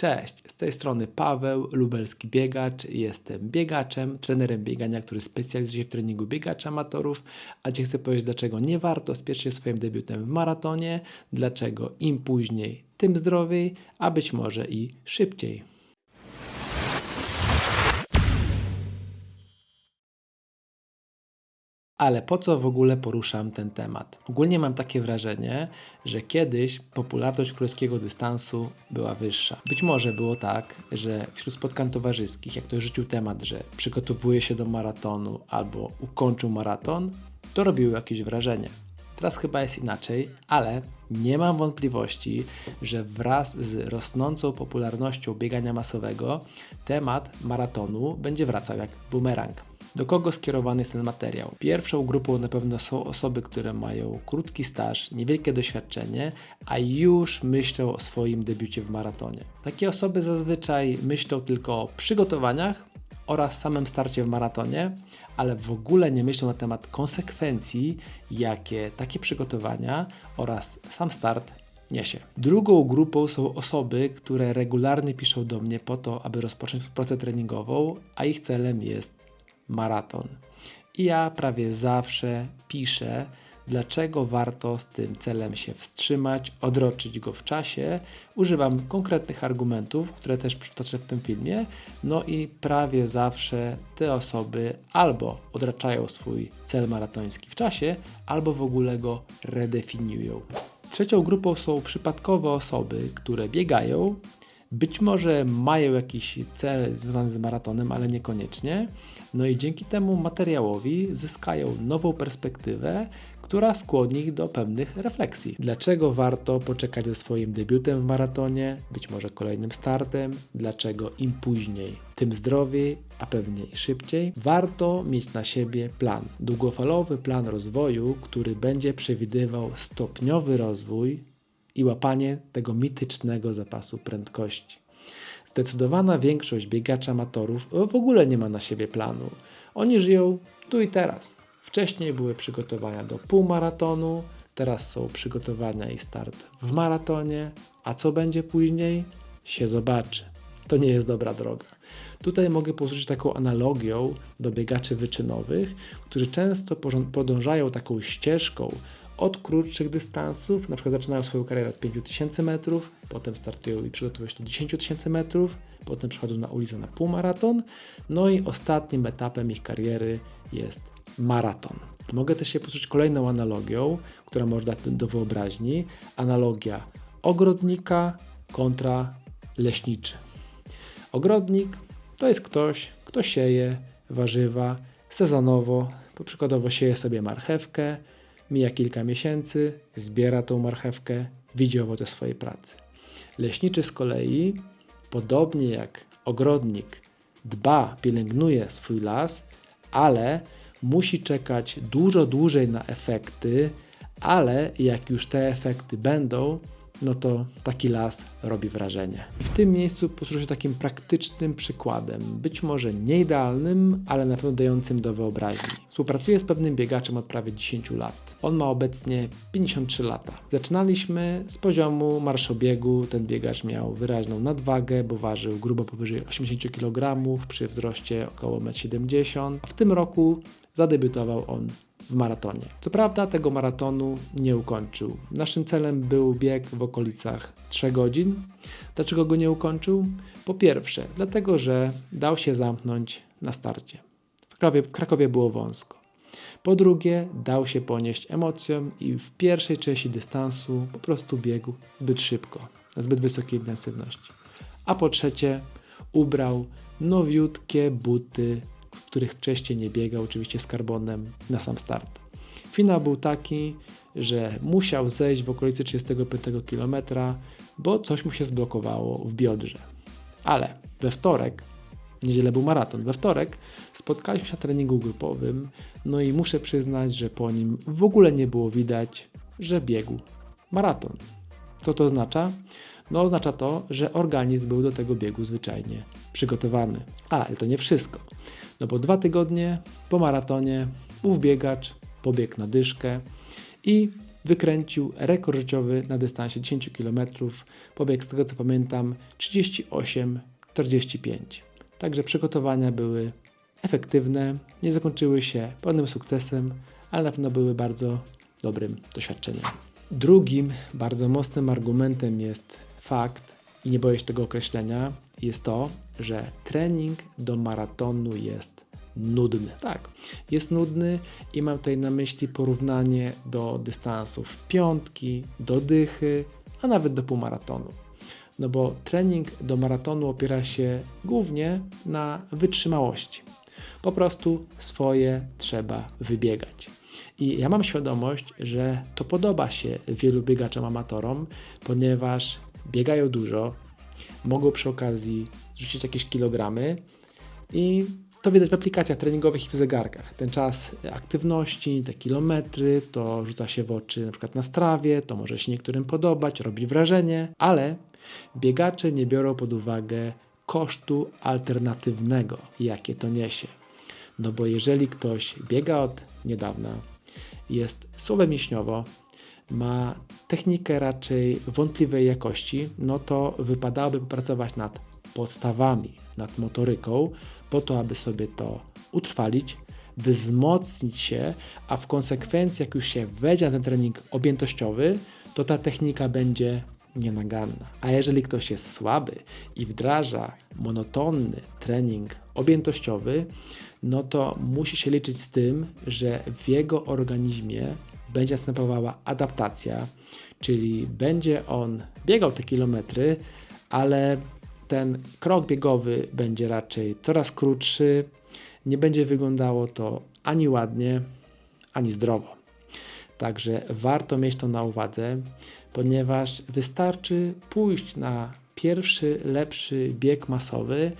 Cześć, z tej strony Paweł, lubelski biegacz. Jestem biegaczem, trenerem biegania, który specjalizuje się w treningu biegaczy amatorów. A Ci chcę powiedzieć, dlaczego nie warto spieszyć się swoim debiutem w maratonie, dlaczego im później, tym zdrowiej, a być może i szybciej. Ale po co w ogóle poruszam ten temat? Ogólnie mam takie wrażenie, że kiedyś popularność królewskiego dystansu była wyższa. Być może było tak, że wśród spotkań towarzyskich, jak ktoś rzucił temat, że przygotowuje się do maratonu albo ukończył maraton, to robiło jakieś wrażenie. Teraz chyba jest inaczej, ale nie mam wątpliwości, że wraz z rosnącą popularnością biegania masowego temat maratonu będzie wracał jak bumerang. Do kogo skierowany jest ten materiał? Pierwszą grupą na pewno są osoby, które mają krótki staż, niewielkie doświadczenie, a już myślą o swoim debiucie w maratonie. Takie osoby zazwyczaj myślą tylko o przygotowaniach oraz samym starcie w maratonie, ale w ogóle nie myślą na temat konsekwencji, jakie takie przygotowania oraz sam start niesie. Drugą grupą są osoby, które regularnie piszą do mnie po to, aby rozpocząć pracę treningową, a ich celem jest maraton. I ja prawie zawsze piszę, dlaczego warto z tym celem się wstrzymać, odroczyć go w czasie. Używam konkretnych argumentów, które też przytoczę w tym filmie. No i prawie zawsze te osoby albo odraczają swój cel maratoński w czasie, albo w ogóle go redefiniują. Trzecią grupą są przypadkowe osoby, które biegają, być może mają jakiś cel związany z maratonem, ale niekoniecznie. No i dzięki temu materiałowi zyskają nową perspektywę, która skłoni ich do pewnych refleksji. Dlaczego warto poczekać ze swoim debiutem w maratonie, być może kolejnym startem? Dlaczego im później, tym zdrowiej, a pewnie i szybciej? Warto mieć na siebie plan, długofalowy plan rozwoju, który będzie przewidywał stopniowy rozwój i łapanie tego mitycznego zapasu prędkości. Zdecydowana większość biegaczy amatorów w ogóle nie ma na siebie planu. Oni żyją tu i teraz. Wcześniej były przygotowania do półmaratonu, teraz są przygotowania i start w maratonie, a co będzie później, się zobaczy. To nie jest dobra droga. Tutaj mogę posłużyć taką analogią do biegaczy wyczynowych, którzy często podążają taką ścieżką od krótszych dystansów, na przykład zaczynają swoją karierę od 5000 metrów, potem startują i przygotowują się do 10 tysięcy metrów, potem przychodzą na ulicę na półmaraton, no i ostatnim etapem ich kariery jest maraton. Mogę też się posłużyć kolejną analogią, która może dać do wyobraźni. Analogia ogrodnika kontra leśniczy. Ogrodnik to jest ktoś, kto sieje warzywa sezonowo, przykładowo sieje sobie marchewkę, Mija kilka miesięcy, zbiera tą marchewkę, widzi owoce swojej pracy. Leśniczy z kolei, podobnie jak ogrodnik, dba, pielęgnuje swój las, ale musi czekać dużo dłużej na efekty, ale jak już te efekty będą, no to taki las robi wrażenie. W tym miejscu posłużę się takim praktycznym przykładem, być może nie idealnym, ale na pewno dającym do wyobraźni. Współpracuję z pewnym biegaczem od prawie 10 lat. On ma obecnie 53 lata. Zaczynaliśmy z poziomu marszobiegu. Ten biegacz miał wyraźną nadwagę, bo ważył grubo powyżej 80 kg przy wzroście około 1,70 m. W tym roku zadebiutował on w maratonie. Co prawda tego maratonu nie ukończył. Naszym celem był bieg w okolicach 3 godzin. Dlaczego go nie ukończył? Po pierwsze, dlatego że dał się zamknąć na starcie. W Krakowie, w Krakowie było wąsko. Po drugie, dał się ponieść emocjom i w pierwszej części dystansu po prostu biegł zbyt szybko, na zbyt wysokiej intensywności. A po trzecie, ubrał nowiutkie buty których wcześniej nie biegał, oczywiście z karbonem na sam start. Finał był taki, że musiał zejść w okolicy 35 km, bo coś mu się zblokowało w biodrze. Ale we wtorek, niedzielę był maraton, we wtorek spotkaliśmy się na treningu grupowym, no i muszę przyznać, że po nim w ogóle nie było widać, że biegł maraton. Co to oznacza? No oznacza to, że organizm był do tego biegu zwyczajnie przygotowany. Ale to nie wszystko. No bo dwa tygodnie po maratonie ów biegacz pobiegł na dyszkę i wykręcił rekord życiowy na dystansie 10 km. Pobiegł z tego co pamiętam 38-45. Także przygotowania były efektywne, nie zakończyły się pełnym sukcesem, ale na pewno były bardzo dobrym doświadczeniem. Drugim bardzo mocnym argumentem jest fakt, i nie boję się tego określenia, jest to, że trening do maratonu jest nudny. Tak, jest nudny i mam tutaj na myśli porównanie do dystansów piątki, do dychy, a nawet do półmaratonu. No bo trening do maratonu opiera się głównie na wytrzymałości. Po prostu swoje trzeba wybiegać. I ja mam świadomość, że to podoba się wielu biegaczom amatorom, ponieważ biegają dużo, mogą przy okazji rzucić jakieś kilogramy i to widać w aplikacjach treningowych i w zegarkach. Ten czas aktywności, te kilometry, to rzuca się w oczy na przykład na strawie, to może się niektórym podobać, robi wrażenie, ale biegacze nie biorą pod uwagę kosztu alternatywnego, jakie to niesie. No bo jeżeli ktoś biega od niedawna, jest słabe mięśniowo, ma technikę raczej wątpliwej jakości, no to wypadałoby popracować nad podstawami, nad motoryką, po to, aby sobie to utrwalić, wzmocnić się, a w konsekwencji, jak już się wejdzie na ten trening objętościowy, to ta technika będzie nienaganna. A jeżeli ktoś jest słaby i wdraża monotonny trening objętościowy, no to musi się liczyć z tym, że w jego organizmie będzie następowała adaptacja, czyli będzie on biegał te kilometry, ale ten krok biegowy będzie raczej coraz krótszy, nie będzie wyglądało to ani ładnie, ani zdrowo. Także warto mieć to na uwadze, ponieważ wystarczy pójść na pierwszy, lepszy bieg masowy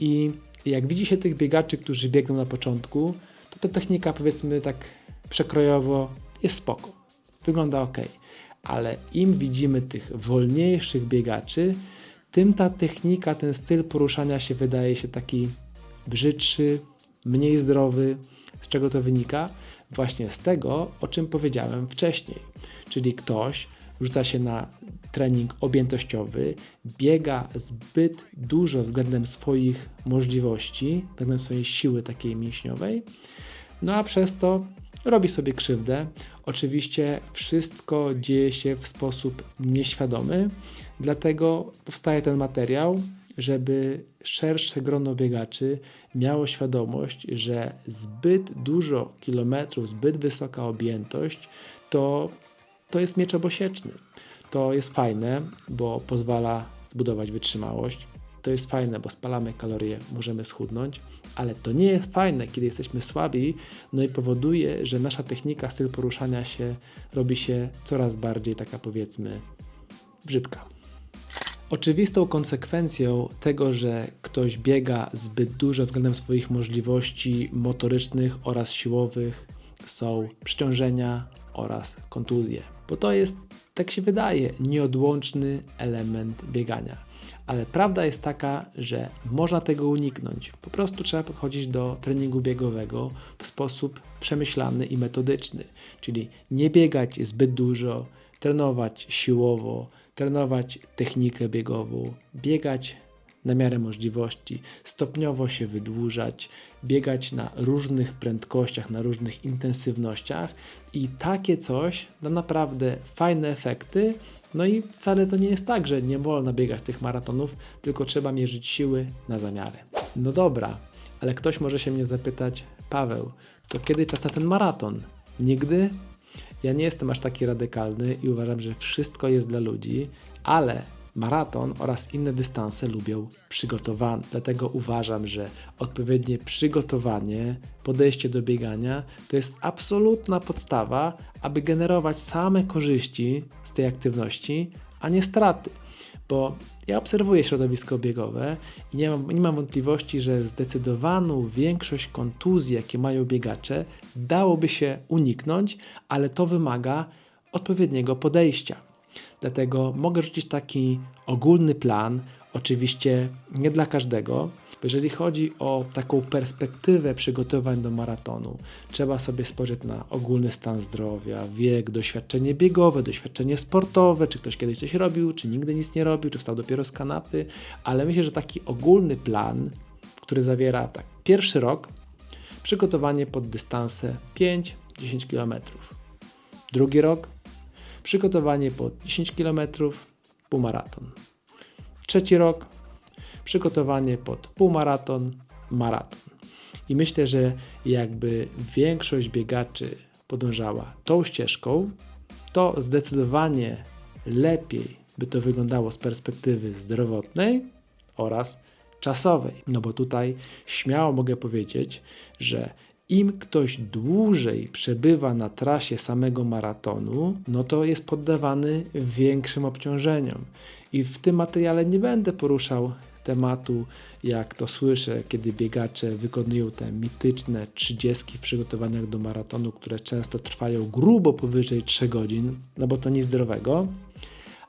i jak widzi się tych biegaczy, którzy biegną na początku, to ta technika powiedzmy tak przekrojowo jest spoko, wygląda ok, ale im widzimy tych wolniejszych biegaczy, tym ta technika, ten styl poruszania się wydaje się taki brzydszy, mniej zdrowy. Z czego to wynika? Właśnie z tego, o czym powiedziałem wcześniej. Czyli ktoś rzuca się na trening objętościowy, biega zbyt dużo względem swoich możliwości, względem swojej siły takiej mięśniowej, no a przez to robi sobie krzywdę. Oczywiście wszystko dzieje się w sposób nieświadomy, dlatego powstaje ten materiał, żeby szersze grono biegaczy miało świadomość, że zbyt dużo kilometrów, zbyt wysoka objętość to, to jest miecz obosieczny. To jest fajne, bo pozwala zbudować wytrzymałość. To jest fajne, bo spalamy kalorie, możemy schudnąć, ale to nie jest fajne, kiedy jesteśmy słabi, no i powoduje, że nasza technika, styl poruszania się robi się coraz bardziej taka powiedzmy brzydka. Oczywistą konsekwencją tego, że ktoś biega zbyt dużo względem swoich możliwości motorycznych oraz siłowych są przeciążenia oraz kontuzje, bo to jest, tak się wydaje, nieodłączny element biegania. Ale prawda jest taka, że można tego uniknąć. Po prostu trzeba podchodzić do treningu biegowego w sposób przemyślany i metodyczny, czyli nie biegać zbyt dużo, trenować siłowo, trenować technikę biegową, biegać na miarę możliwości, stopniowo się wydłużać, biegać na różnych prędkościach, na różnych intensywnościach i takie coś da naprawdę fajne efekty. No i wcale to nie jest tak, że nie wolno biegać tych maratonów, tylko trzeba mierzyć siły na zamiary. No dobra, ale ktoś może się mnie zapytać, Paweł, to kiedy czas na ten maraton? Nigdy? Ja nie jestem aż taki radykalny i uważam, że wszystko jest dla ludzi, ale maraton oraz inne dystanse lubią przygotowane. Dlatego uważam, że odpowiednie przygotowanie, podejście do biegania to jest absolutna podstawa, aby generować same korzyści z tej aktywności, a nie straty. Bo ja obserwuję środowisko biegowe i nie mam, nie mam wątpliwości, że zdecydowaną większość kontuzji, jakie mają biegacze, dałoby się uniknąć, ale to wymaga odpowiedniego podejścia. Dlatego mogę rzucić taki ogólny plan Oczywiście nie dla każdego. Jeżeli chodzi o taką perspektywę przygotowań do maratonu, trzeba sobie spojrzeć na ogólny stan zdrowia, wiek, doświadczenie biegowe, doświadczenie sportowe, czy ktoś kiedyś coś robił, czy nigdy nic nie robił, czy wstał dopiero z kanapy, ale myślę, że taki ogólny plan, który zawiera tak, pierwszy rok, przygotowanie pod dystanse 5-10 km. Drugi rok, przygotowanie pod 10 km, półmaraton. Trzeci rok, przygotowanie pod półmaraton, maraton. I myślę, że jakby większość biegaczy podążała tą ścieżką, to zdecydowanie lepiej by to wyglądało z perspektywy zdrowotnej oraz czasowej. No bo tutaj śmiało mogę powiedzieć, że im ktoś dłużej przebywa na trasie samego maratonu, no to jest poddawany większym obciążeniom. I w tym materiale nie będę poruszał tematu, jak to słyszę, kiedy biegacze wykonują te mityczne 30 w przygotowaniach do maratonu, które często trwają grubo powyżej 3 godzin, no bo to nic zdrowego,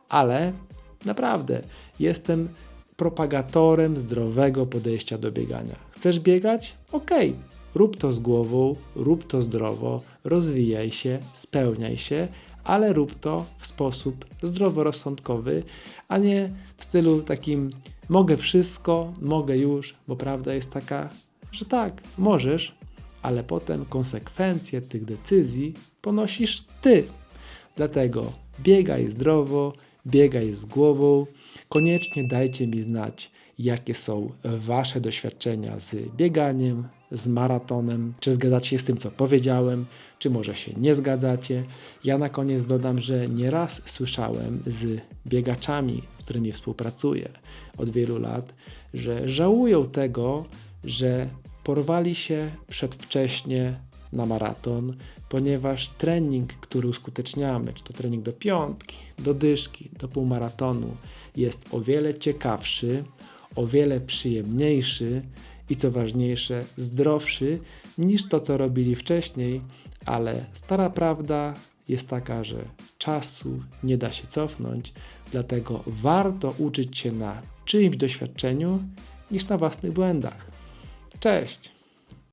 ale naprawdę jestem propagatorem zdrowego podejścia do biegania. Chcesz biegać? Okej. Okay. Rób to z głową, rób to zdrowo, rozwijaj się, spełniaj się, ale rób to w sposób zdroworozsądkowy, a nie w stylu takim mogę wszystko, mogę już, bo prawda jest taka, że tak, możesz, ale potem konsekwencje tych decyzji ponosisz ty. Dlatego biegaj zdrowo, biegaj z głową. Koniecznie dajcie mi znać, jakie są Wasze doświadczenia z bieganiem, z maratonem. Czy zgadzacie się z tym, co powiedziałem, czy może się nie zgadzacie. Ja na koniec dodam, że nieraz słyszałem z biegaczami, z którymi współpracuję od wielu lat, że żałują tego, że porwali się przedwcześnie na maraton, ponieważ trening, który uskuteczniamy, czy to trening do piątki, do dyszki, do półmaratonu, jest o wiele ciekawszy, o wiele przyjemniejszy i co ważniejsze, zdrowszy niż to, co robili wcześniej, ale stara prawda jest taka, że czasu nie da się cofnąć, dlatego warto uczyć się na czyimś doświadczeniu niż na własnych błędach. Cześć!